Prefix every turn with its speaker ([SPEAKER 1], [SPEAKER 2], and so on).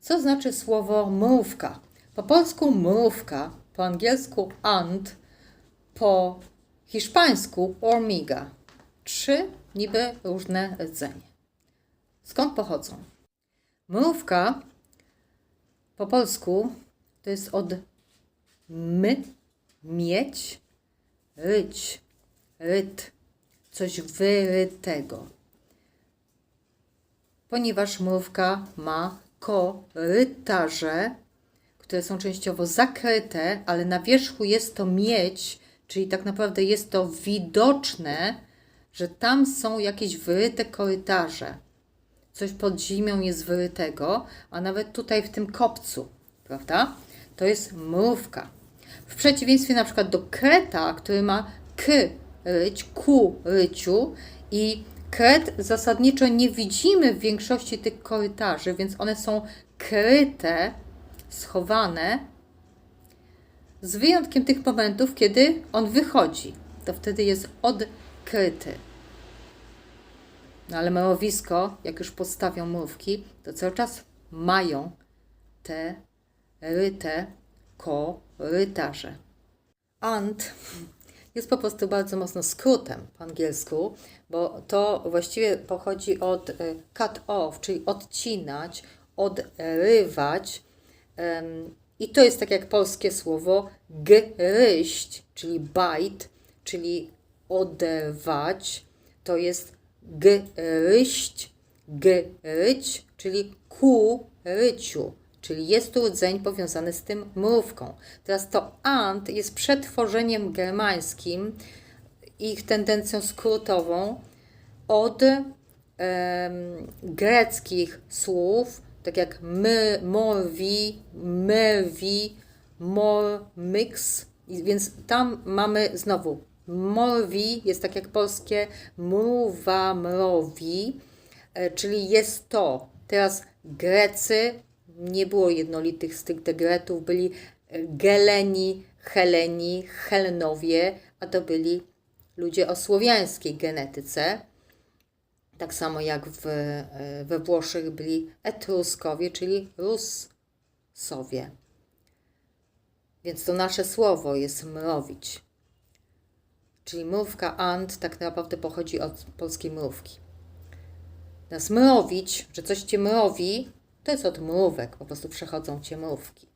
[SPEAKER 1] Co znaczy słowo mrówka? Po polsku mrówka, po angielsku ant, po hiszpańsku hormiga. Trzy niby różne rdzenie. Skąd pochodzą? Mrówka po polsku to jest od my, mieć, ryć, ryt, coś wyrytego. Ponieważ mrówka ma korytarze, które są częściowo zakryte, ale na wierzchu jest to miedź, czyli tak naprawdę jest to widoczne, że tam są jakieś wyryte korytarze. Coś pod ziemią jest wyrytego, a nawet tutaj w tym kopcu, prawda? To jest mrówka. W przeciwieństwie na przykład do kreta, który ma k ryć, ku ryciu i kret zasadniczo nie widzimy w większości tych korytarzy, więc one są kryte, schowane, z wyjątkiem tych momentów, kiedy on wychodzi. To wtedy jest odkryty. No ale mrowisko, jak już postawią mrówki, to cały czas mają te ryte korytarze. Ant jest po prostu bardzo mocno skrótem po angielsku, bo to właściwie pochodzi od y, cut off, czyli odcinać, odrywać. I to jest tak jak polskie słowo gryźć, czyli bite, czyli oderwać. To jest gryźć, gryć, czyli ku ryciu. Czyli jest tu rdzeń powiązany z tym mrówką. Teraz to ant jest przetworzeniem germańskim, ich tendencją skrótową od greckich słów, tak jak my, morwi, merwi, mormix, więc tam mamy znowu morwi, jest tak jak polskie mruwa, mrowi, e, czyli jest to. Teraz Grecy, nie było jednolitych stricte Gretów, byli e, Geleni, Heleni, Helenowie, a to byli ludzie o słowiańskiej genetyce. Tak samo jak w, e, we Włoszech byli Etruskowie, czyli Russowie. Więc to nasze słowo jest mrowić. Czyli mrówka ant tak naprawdę pochodzi od polskiej mrówki. Teraz mrowić, że coś cię mrowi, to jest od mrówek, po prostu przechodzą cię mrówki.